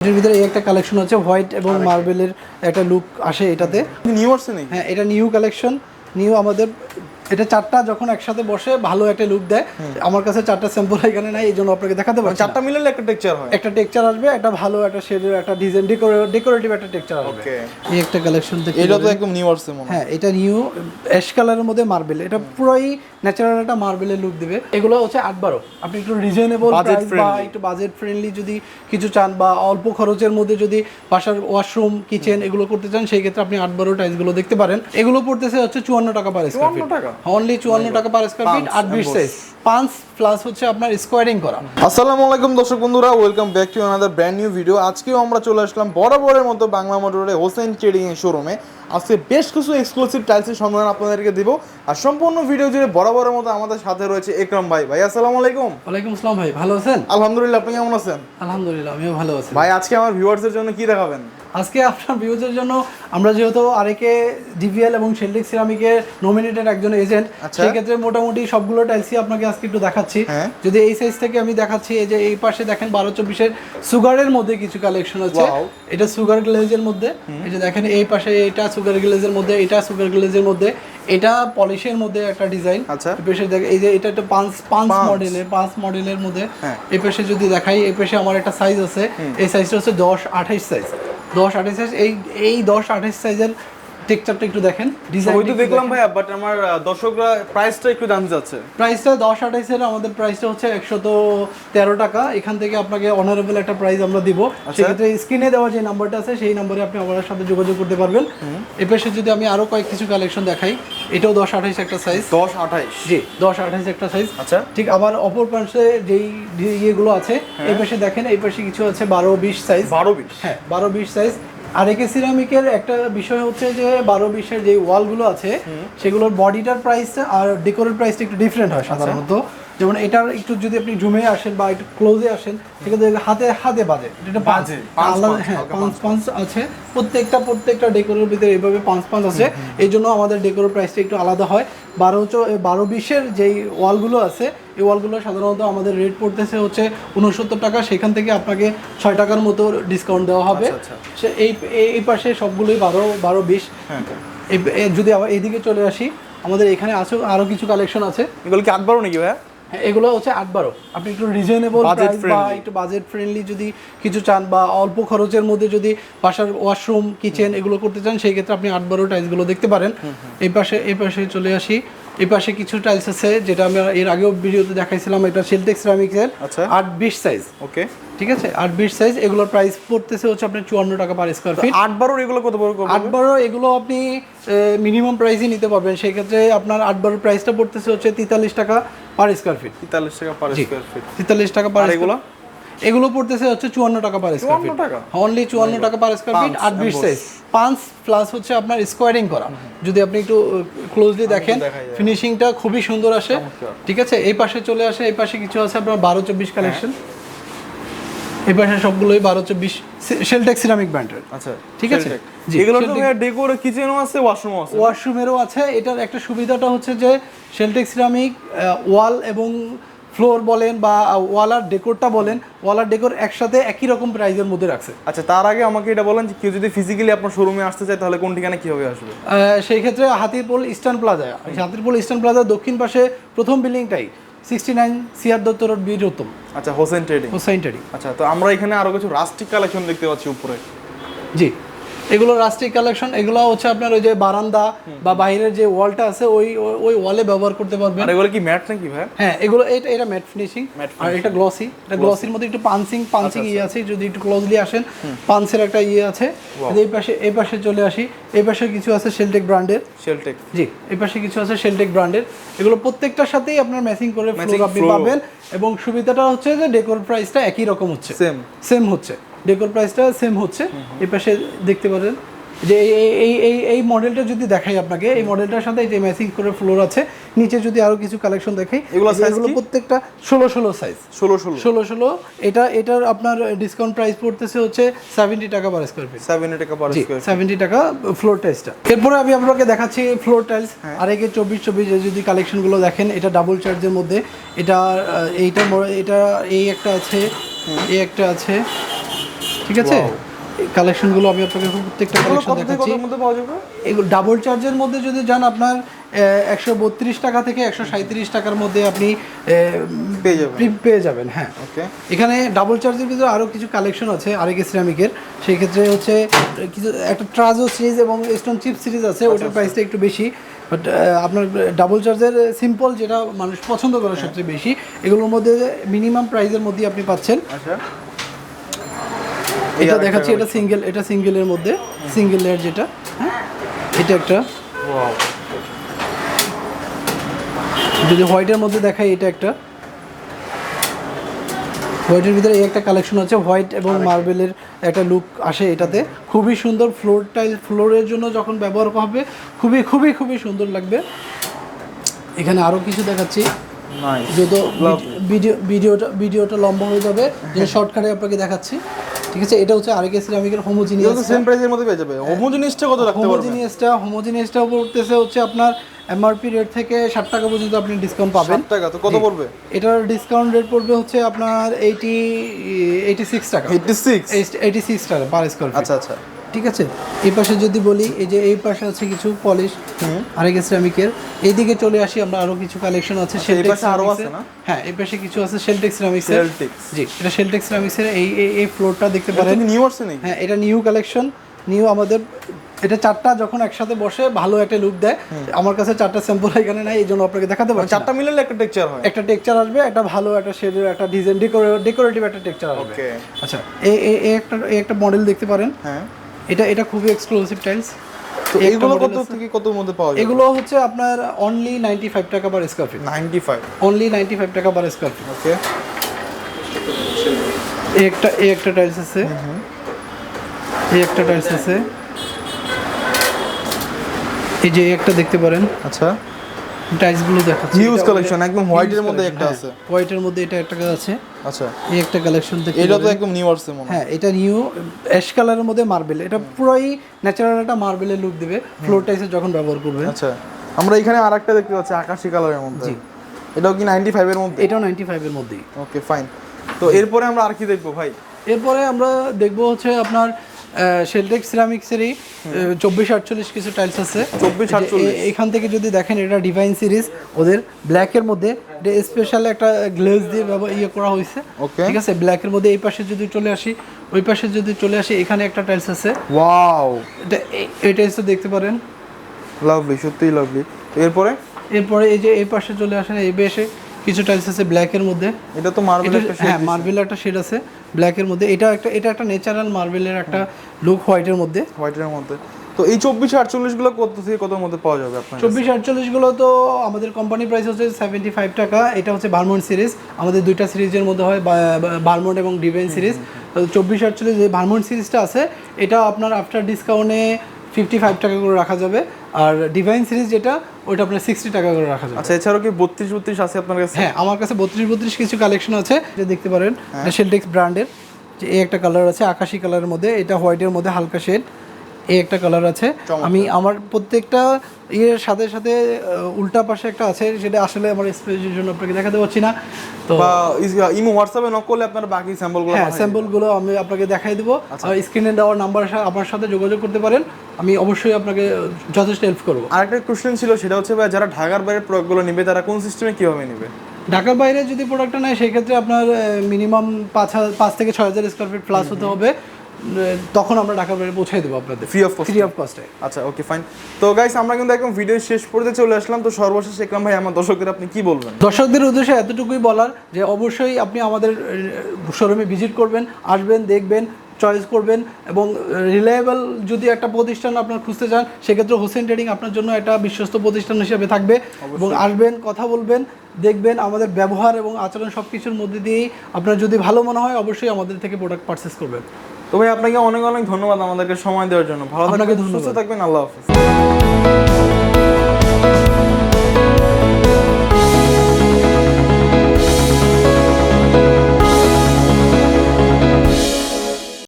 এটার ভিতরে একটা কালেকশন আছে হোয়াইট এবং মার্বেলের একটা লুক আসে এটাতে। নিউ আসছে হ্যাঁ এটা নিউ কালেকশন নিউ আমাদের এটা চারটা যখন একসাথে বসে ভালো একটা লুক দেয় আমার কাছে চারটা স্যাম্পল এখানে নাই এই জন্য আপনাকে দেখাতে পারছি চারটা মিলালে একটা টেক্সচার হয়। একটা টেক্সচার আসবে একটা ভালো একটা শেডের একটা ডিজাইন ডেকোরেটিভ একটা টেক্সচার আসবে. এই একটা কালেকশন দেখতে এটা তো একদম নিউ আসছে মনে হ্যাঁ। এটা নিউ অ্যাশ কালারের মধ্যে মার্বেল এটা পুরোই ন্যাচারাল একটা মার্বেলের লুক দিবে। এগুলো হচ্ছে আট বারো। আপনি একটু রিজনেবল প্রাইস বা একটু বাজেট ফ্রেন্ডলি যদি কিছু চান বা অল্প খরচের মধ্যে যদি বাসার ওয়াশরুম কিচেন এগুলো করতে চান সেই ক্ষেত্রে আপনি আট বারো টাইলসগুলো দেখতে পারেন। এগুলো পড়তেছে হচ্ছে চুয়ান্ন টাকা পার স্কোয়ার 54 ফিট টাকা? অনলি চুয়ান্ন টাকা পার স্কোয়ার ফিট আট বিশ সাইজ পাঁচ প্লাস হচ্ছে আপনার স্কোয়ারিং করা। আসসালামু আলাইকুম দর্শক বন্ধুরা welcome back to another brand new video আজকেও আমরা চলে আসলাম বরাবরের মতো বাংলা মোটরে হোসেন ট্রেডিং এর শোরুমে আজকে বেশ কিছু এক্সক্লুসিভ টাইলসের সন্ধান আপনাদেরকে দিব। আর সম্পূর্ণ ভিডিও জুড়ে বরাবরের মতো আমাদের সাথে রয়েছে একরাম ভাই। ভাই আসসালামু আলাইকুম। ওয়ালাইকুম আসসালাম ভাই ভালো আছেন? আলহামদুলিল্লাহ আপনি কেমন আছেন? আলহামদুলিল্লাহ আমিও ভালো আছি। ভাই আজকে আমার ভিউয়ার্সদের জন্য কি দেখাবেন? আজকে আপনার ভিউজের জন্য আমরা যেহেতু আরেকে ডিভিএল এবং শেল্ডিক সিরামিকের নমিনেটেড একজন এজেন্ট আচ্ছা। সেই ক্ষেত্রে মোটামুটি সবগুলো টাইলসই আপনাকে আজকে একটু দেখাচ্ছি। হ্যাঁ। যদি এই সাইজ থেকে আমি দেখাচ্ছি এই যে এই পাশে দেখেন বারো চব্বিশের সুগারের মধ্যে কিছু কালেকশন আছে। এটা সুগার গ্লেজের মধ্যে। এই যে দেখেন এই পাশে এটা সুগার গ্লেজের মধ্যে এটা সুগার গ্লেজের মধ্যে। এটা পলিশের মধ্যে একটা ডিজাইন আচ্ছা। এই পাশে দেখ এই যে এটা একটা পাঁচ পাঁচ। মডেলের পাঁচ মডেলের মধ্যে। হ্যাঁ। এই পাশে যদি দেখাই এই পাশে আমার একটা সাইজ আছে। এই সাইজটা হচ্ছে দশ আঠাইশ সাইজ দশ আঠাশ সাইজ এই এই দশ আঠাশ সাইজের টেক্সচারটা একটু দেখেন ডিজাইন ওই তো দেখলাম ভাই বাট আমার দর্শকরা প্রাইসটা একটু জানতে চাচ্ছে প্রাইসটা দশ আঠাইশের আমাদের প্রাইসটা হচ্ছে একশত তেরো টাকা। এখান থেকে আপনাকে অনারেবল একটা প্রাইস আমরা দিব। সেক্ষেত্রে স্ক্রিনে দেওয়া যে নাম্বারটা আছে সেই নম্বরে আপনি আমার সাথে যোগাযোগ করতে পারবেন। এ পাশে যদি আমি আরও কয়েক কিছু কালেকশন দেখাই এটাও দশ আঠাইশ একটা সাইজ দশ আঠাইশ জি দশ আঠাইশ একটা সাইজ আচ্ছা। ঠিক আবার অপর পাশে যেই ইয়েগুলো আছে এই পাশে দেখেন এই পাশে কিছু আছে বারো বিশ সাইজ বারো বিশ। হ্যাঁ বারো বিশ সাইজ আর একে সিরামিকের একটা বিষয় হচ্ছে যে বারো বিশের যে ওয়ালগুলো আছে সেগুলোর বডিটার প্রাইসটা আর ডেকোরের প্রাইসটা একটু ডিফারেন্ট হয় সাধারণত। যেমন এটার একটু যদি আপনি জুমে আসেন বা একটু ক্লোজে আসেন সেক্ষেত্রে হাতে হাতে বাজে। এটা বাজে, পাঁচ আলাদা পাঁচ, হ্যাঁ পাঁচ পাঁচ আছে। প্রত্যেকটা প্রত্যেকটা ডেকোরের ভিতরে এইভাবে পাঁচ পাঁচ আছে। এই জন্য আমাদের ডেকোরের প্রাইসটা একটু আলাদা হয়। বারো চো বারো বিশের যেই ওয়ালগুলো আছে এই ওয়ালগুলো সাধারণত আমাদের রেট পড়তেছে হচ্ছে উনসত্তর টাকা। সেখান থেকে আপনাকে ছয় টাকার মতো ডিসকাউন্ট দেওয়া হবে। আচ্ছা, সে এই এই- পাশে সবগুলোই বারো বারো বিশ। হ্যাঁ। যদি আবার এইদিকে চলে আসি আমাদের এখানে আছে আরও কিছু কালেকশন আছে। এগুলো কি আট বারো নাকি ভাইয়া? এগুলো হচ্ছে আট বারো। আপনি একটু রিজনেবল প্রাইস বা একটু বাজেট ফ্রেন্ডলি যদি কিছু চান বা অল্প খরচের মধ্যে যদি বাসার ওয়াশরুম কিচেন এগুলো করতে চান সেই ক্ষেত্রে আপনি আট বারো টাইলসগুলো দেখতে পারেন। এই পাশে এই পাশে চলে আসি। এই পাশে কিছু টাইলস আছে যেটা আমি এর আগেও ভিডিওতে দেখাইছিলাম এটা সেলটেক্স সিরামিক্সের আচ্ছা। আট বিশ সাইজ ওকে ঠিক আছে? আট বিশ সাইজ এগুলোর প্রাইস পড়তেছে হচ্ছে আপনার চুয়ান্ন টাকা পার স্কোয়ার ফিট আট বারোর এগুলো কত বড় আট বারো এগুলো আপনি মিনিমাম প্রাইসই নিতে পারবেন। সেই ক্ষেত্রে আপনার আট বারো প্রাইসটা পড়তেছে হচ্ছে তেতাল্লিশ টাকা। পার স্কোয়ার ফিট তেতাল্লিশ টাকা পার। স্কোয়ার ফিট তেতাল্লিশ টাকা পার এগুলো? এগুলো পড়তেছে হচ্ছে চুয়ান্ন টাকা পার স্কোয়ার ফিট অনলি চুয়ান্ন টাকা পার স্কোয়ার ফিট আট বিশ সাইজ পাঁচ প্লাস হচ্ছে আপনার স্কোয়ারিং করা। যদি আপনি একটু ক্লোজলি দেখেন ফিনিশিংটা খুবই সুন্দর আসে। ঠিক আছে? এই পাশে চলে আসে এই পাশে কিছু আছে আপনার বারো চব্বিশ কালেকশন এই পাশে সবগুলোই বারো চব্বিশ শেলটেক সিরামিক ব্র্যান্ডের আচ্ছা ঠিক আছে? এগুলো তো ডেকোর কিচেনও আছে ওয়াশরুমও আছে। ওয়াশরুমেরও আছে। এটার একটা সুবিধাটা হচ্ছে যে শেলটেক সিরামিক ওয়াল এবং ফ্লোর বলেন বা ওয়াল আর ডেকোরটা বলেন ওয়াল আর ডেকোর একসাথে একই রকম প্রাইজের মধ্যে রাখছে। আচ্ছা তার আগে আমাকে এটা বলেন যে কেউ যদি ফিজিক্যালি আপনার শোরুমে আসতে চায় তাহলে কোন ঠিকানা কীভাবে আসবে? সেই ক্ষেত্রে Hatirpool Eastern Plaza Hatirpool Eastern প্লাজার দক্ষিণ পাশে প্রথম বিল্ডিংটাই sixty nine CR Datta road বীরতম আচ্ছা হোসেন ট্রেডিং হোসাইনটারি আচ্ছা তো আমরা এখানে আরও কিছু রাস্টিক কালেকশন দেখতে পাচ্ছি উপরে। জি। এগুলো রাস্ট্রিক কালেকশন এগুলো হচ্ছে আপনার ওই যে বারান্দা বা বাইরের যে ওয়ালটা আছে ওই ওই- ওয়ালে ব্যবহার করতে পারবেন। আর এগুলো কি ম্যাট নাকি ভাই? হ্যাঁ এগুলো এটা এটা ম্যাট ফিনিশিং। আর এটা গ্লসি এটা গ্লসির মধ্যে একটু পাঞ্চিং পাঞ্চিং ইয়ে আছে যদি একটু ক্লোজলি আসেন পাঞ্চের একটা ইয়ে আছে। এই পাশে এই পাশে চলে আসি। এই পাশে কিছু আছে শেলটেক ব্র্যান্ডের শেলটেক জি এই পাশে কিছু আছে শেলটেক ব্র্যান্ডের এগুলো প্রত্যেকটার সাথেই আপনার ম্যাচিং করে আপনি পাবেন। এবং সুবিধাটা হচ্ছে যে ডেকোর প্রাইসটা একই রকম হচ্ছে। সেম সেম হচ্ছে। ডেকোর প্রাইসটা সেম হচ্ছে। এই পাশে দেখতে পারেন যে এই এই- এই মডেলটা যদি দেখাই আপনাকে এই মডেলটার সাথে যে ম্যাচিং করে ফ্লোর আছে নিচে যদি আরও কিছু কালেকশন দেখাই এগুলো এগুলো প্রত্যেকটা ষোলো ষোলো সাইজ ষোলো ষোলো। ষোলো ষোলো এটা এটার আপনার ডিসকাউন্ট প্রাইস পড়তেছে হচ্ছে সেভেন্টি টাকা পার স্কোয়ার ফিট সেভেন টাকা পার স্কোয়ার সেভেন্টি টাকা ফ্লোর টাইলসটা এরপরে আমি আপনাকে দেখাচ্ছি ফ্লোর টাইলস আর একে চব্বিশ চব্বিশ যদি কালেকশনগুলো দেখেন এটা ডাবল চার্জের মধ্যে। এটা এইটা এটা এই একটা আছে এই একটা আছে। ঠিক আছে? কালেকশনগুলো আমি আপনাকে প্রত্যেকটা কালেকশন দেখাচ্ছি। কতর মধ্যে পাওয়া যাবে? এগুলো ডাবল চার্জের মধ্যে যদি যান আপনার একশো বত্রিশ টাকা থেকে একশো সাঁত্রিশ টাকার মধ্যে আপনি পেয়ে যাবেন। পেয়ে যাবেন হ্যাঁ। ওকে এখানে ডাবল চার্জের ভিতরে আরও কিছু কালেকশন আছে আরেকে সিরামিকের সেই ক্ষেত্রে হচ্ছে কিছু একটা ট্রাজো সিরিজ এবং স্টোন চিপ সিরিজ আছে ওটার প্রাইসটা একটু বেশি। বাট আপনার ডাবল চার্জের সিম্পল যেটা মানুষ পছন্দ করে সবচেয়ে বেশি এগুলোর মধ্যে মিনিমাম প্রাইসের মধ্যেই আপনি পাচ্ছেন। আচ্ছা। এটা দেখাচ্ছি এটা সিঙ্গেল এটা সিঙ্গেলের মধ্যে সিঙ্গেল লেয়ার যেটা হ্যাঁ? এটা একটা। ওয়াও যদি হোয়াইটের মধ্যে দেখাই এটা একটা। হোয়াইটের ভিতরে এই একটা কালেকশন আছে হোয়াইট এবং মার্বেলের একটা লুক আসে এটাতে। খুবই সুন্দর ফ্লোর টাইল ফ্লোরের জন্য যখন ব্যবহার হবে খুবই খুবই খুবই সুন্দর লাগবে। এখানে আরও কিছু দেখাচ্ছি। ভিডিও ভিডিওটা ভিডিওটা লম্বা হয়ে যাবে যে শর্টকাটে আপনাকে দেখাচ্ছি। ঠিক আছে এটা হচ্ছে আরেকে সিরামিকের হোমোজিনিয়াস তো হোমোজিনিয়াস সেম প্রাইসের মধ্যে পেয়ে যাবে। হোমোজিনিয়াসটা কত রাখতে পারবে? হোমোজিনিয়াসটা হোমোজিনিয়াসটা পড়তেছে হচ্ছে আপনার এমআরপি রেট থেকে ষাট টাকা পর্যন্ত আপনি ডিসকাউন্ট পাবেন। 60 টাকা তো কত পড়বে? এটার ডিসকাউন্ট রেট পড়বে হচ্ছে আপনার এইটি এইটি সিক্স টাকা। 86 এইটি সিক্স টাকা পার স্কোয়ার আচ্ছা আচ্ছা। ঠিক আছে? এই পাশে যদি বলি এই যে এই পাশে আছে কিছু পলিশ আরেক সিরামিকের এইদিকে চলে আসি আমরা আরও কিছু কালেকশন আছে এই শেলটেক্স আরও আছে না? হ্যাঁ এই পাশে কিছু আছে শেলটেক্স সিরামিক্সের Celtex। জি এটা শেলটেক্স সিরামিক্সের এই এই- ফ্লোরটা দেখতে পারেন নিউ আসছে নাকি? হ্যাঁ এটা নিউ কালেকশন নিউ আমাদের এটা চারটা যখন একসাথে বসে ভালো একটা লুক দেয়। আমার কাছে চারটা স্যাম্পল এখানে নাই এই জন্য আপনাকে দেখাতে পারছি চারটা মিলালে একটা টেক্সচার হয়। একটা টেক্সচার আসবে একটা ভালো একটা শেডের একটা ডিজাইন ডেকোরেটিভ একটা টেক্সচার আসবে। ওকে আচ্ছা এই একটা এই একটা মডেল দেখতে পারেন। হ্যাঁ। এটা এটা খুবই এক্সক্লুসিভ টাইলস তো এইগুলো কত থেকে কত মধ্যে পাওয়া যায় এগুলো হচ্ছে আপনার অনলি নাইনটি ফাইভ টাকা per square feet 95 only ninety five টাকা পার স্কয়ার ফিট ওকে এই একটা এই একটা টাইলস আছে। এই একটা টাইলস আছে। এই যে একটা দেখতে পারেন। আচ্ছা। টাইলসগুলো দেখাচ্ছি হিউজ কালেকশন একদম হোয়াইটের মধ্যে একটা আছে। হোয়াইটের মধ্যে এটা একটা আছে। আচ্ছা। এই একটা কালেকশন দেখতে এটা তো একদম নিউ আসছে মনে হ্যাঁ এটা নিউ অ্যাশ কালারের মধ্যে মার্বেল এটা পুরোই ন্যাচারাল একটা মার্বেলের লুক দিবে। ফ্লোর টাইসে যখন ব্যবহার করবে। আচ্ছা। আমরা এখানে আরেকটা দেখতে পাচ্ছি আকাশি কালারের মধ্যে। জি। এটাও কি 95 এর মধ্যে? এটাও নাইনটি ফাইভের মধ্যেই। ওকে ফাইন তো এরপরে আমরা আর কি দেখব ভাই? এরপরে আমরা দেখব হচ্ছে আপনার শেলটেক সিরামিক্সেরই চব্বিশ আটচল্লিশ কিছু টাইলস আছে। 24, এই যে এ- এখান থেকে যদি দেখেন এটা ডিভাইন সিরিজ ওদের ব্ল্যাকের মধ্যে এটা স্পেশাল একটা গ্লেজ দিয়ে ইয়ে করা হয়েছে। Okay. ঠিক আছে? ব্ল্যাকের মধ্যে এই পাশে যদি চলে আসি ওই পাশে যদি চলে আসি এখানে একটা টাইলস আছে। ওয়াও এটা এই টাইলসটা দেখতে পারেন। লাভলি সত্যিই লাভলি এরপরে? এরপরে এই যে এই পাশে চলে আসেন এই বেশে কিছু টাইলস আছে ব্ল্যাকের মধ্যে। এটা তো মার্বেল হ্যাঁ মার্বেলের একটা শেড আছে ব্ল্যাকের মধ্যে। এটা একটা এটা একটা ন্যাচারাল মার্বেলের একটা লুক হোয়াইটের মধ্যে। হোয়াইটের মধ্যে। তো এই চব্বিশ আটচল্লিশগুলো কত থেকে কত মধ্যে পাওয়া যাবে আপনার চব্বিশ আটচল্লিশগুলো তো আমাদের কোম্পানি প্রাইস হচ্ছে সেভেন্টি ফাইভ টাকা। এটা হচ্ছে ভার্মন্ট সিরিজ আমাদের দুইটা সিরিজের মধ্যে হয় ভার্মন্ট এবং ডিভেন সিরিজ চব্বিশ আটচল্লিশ যে ভার্মন্ট সিরিজটা আছে এটা আপনার আফটার ডিসকাউন্টে ফিফটি ফাইভ টাকা করে রাখা যাবে। আর ডিভাইন সিরিজ যেটা ওটা আপনার সিক্সটি টাকা করে রাখা যাবে। আচ্ছা এছাড়াও কি বত্রিশ বত্রিশ আছে আপনার কাছে? হ্যাঁ আমার কাছে বত্রিশ বত্রিশ কিছু কালেকশন আছে যে দেখতে পারেন শেলটেক্স ব্র্যান্ডের যে এই একটা কালার আছে আকাশি কালারের মধ্যে এটা হোয়াইটের মধ্যে হালকা শেড এই একটা কালার আছে। আমি আমার প্রত্যেকটা ইয়ের সাথে সাথে উল্টা পাশে একটা আছে সেটা আসলে আমার স্পেসের জন্য আপনাকে দেখাতে পারছি না। তো ইমো হোয়াটসঅ্যাপে নক করলে আপনার বাকি স্যাম্পলগুলো হ্যাঁ স্যাম্পলগুলো আমি আপনাকে দেখাই দেবো। আর স্ক্রিনে দেওয়ার নাম্বার আমার সাথে যোগাযোগ করতে পারেন। আমি অবশ্যই আপনাকে যথেষ্ট হেল্প করব। আরেকটা কোশ্চেন ছিল সেটা হচ্ছে ভাই যারা ঢাকার বাইরের প্রোডাক্টগুলো নেবে তারা কোন সিস্টেমে কীভাবে নেবে? ঢাকার বাইরে যদি প্রোডাক্টটা নেয় সেক্ষেত্রে আপনার মিনিমাম পাঁচ হাজার পাঁচ থেকে ছয় হাজার স্কোয়ার ফিট প্লাস হতে হবে। তখন আমরা ঢাকার বাইরে পৌঁছাই দেবো আপনাদের। ফ্রি অফ ফ্রি অফ কস্টে আচ্ছা ওকে ফাইন তো গাইস আমরা কিন্তু একদম ভিডিও শেষ পর্যন্ত চলে আসলাম। তো সর্বশেষ একরাম ভাই আমার দর্শকদের আপনি কি বলবেন? দর্শকদের উদ্দেশ্যে এতটুকুই বলার যে অবশ্যই আপনি আমাদের শোরুমে ভিজিট করবেন আসবেন দেখবেন চয়েস করবেন এবং রিলায়েবল যদি একটা প্রতিষ্ঠান আপনার খুঁজতে চান সেক্ষেত্রে হোসেন ট্রেডিং আপনার জন্য একটা বিশ্বস্ত প্রতিষ্ঠান হিসেবে থাকবে। এবং আসবেন কথা বলবেন দেখবেন আমাদের ব্যবহার এবং আচরণ সব কিছুর মধ্যে দিয়েই আপনার যদি ভালো মনে হয় অবশ্যই আমাদের থেকে প্রোডাক্ট পারচেস করবেন। তো ভাই আপনাকে অনেক অনেক ধন্যবাদ আমাদেরকে সময় দেওয়ার জন্য ভালো থাকবেন। সুস্থ থাকবেন আল্লাহ হাফিজ